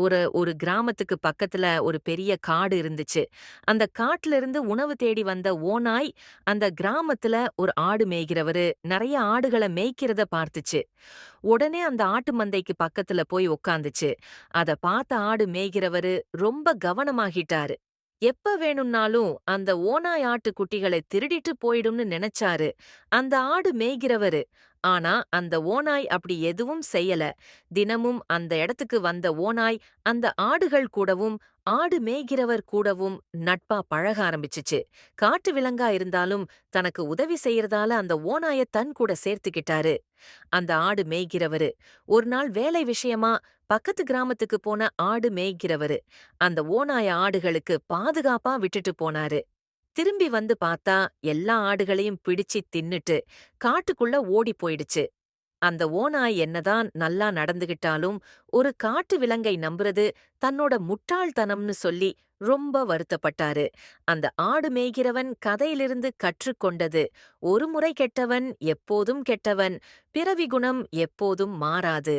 ஒரு ஒரு கிராமத்துக்கு பக்கத்துல ஒரு பெரிய காடு இருந்துச்சு. அந்த காட்டுல இருந்து உணவு தேடி வந்த ஓநாய், அந்த கிராமத்துல ஒரு ஆடு மேய்கிறவரு நிறைய ஆடுகள மேய்க்கிறத பார்த்துச்சு. உடனே அந்த ஆட்டு மந்தைக்கு பக்கத்துல போய் உக்காந்துச்சு. அத பார்த்த ஆடு மேய்கிறவரு ரொம்ப கவனமாகிட்டாரு. எப்ப வேணும்னாலும் அந்த ஓநாய் ஆட்டு குட்டிகளை திருடிட்டு போயிடும்னு நினைச்சாரு. அந்த ஆடு மேய்கிறவரு. ஆனா அந்த ஓநாய் அப்படி எதுவும் செய்யல. தினமும் அந்த இடத்துக்கு வந்த ஓநாய் அந்த ஆடுகள் கூடவும், ஆடு மேய்கிறவர் கூடவும் நட்பா பழக ஆரம்பிச்சுச்சு. காட்டு விலங்கா இருந்தாலும் தனக்கு உதவி செய்யறதால அந்த ஓநாய தன் கூட சேர்த்துக்கிட்டாரு. அந்த ஆடு மேய்கிறவரு. ஒரு நாள் வேலை விஷயமா பக்கத்து கிராமத்துக்கு போன ஆடு மேய்கிறவரு அந்த ஓநாய ஆடுகளுக்கு பாதுகாப்பா விட்டுட்டு போனாரு. திரும்பி வந்து பார்த்தா எல்லா ஆடுகளையும் பிடிச்சி தின்னுட்டு காட்டுக்குள்ள ஓடி போயிடுச்சு. அந்த ஓநாய் என்னதான் நல்லா நடந்துகிட்டாலும் ஒரு காட்டு விலங்கை நம்புறது தன்னோட முட்டாள்தனம்னு சொல்லி ரொம்ப வருத்தப்பட்டாரு. அந்த ஆடு மேய்கிறவன் கதையிலிருந்து கற்றுக்கொண்டது ஒரு முறை கெட்டவன் எப்போதும் கெட்டவன் பிறவி குணம் எப்போதும் மாறாது.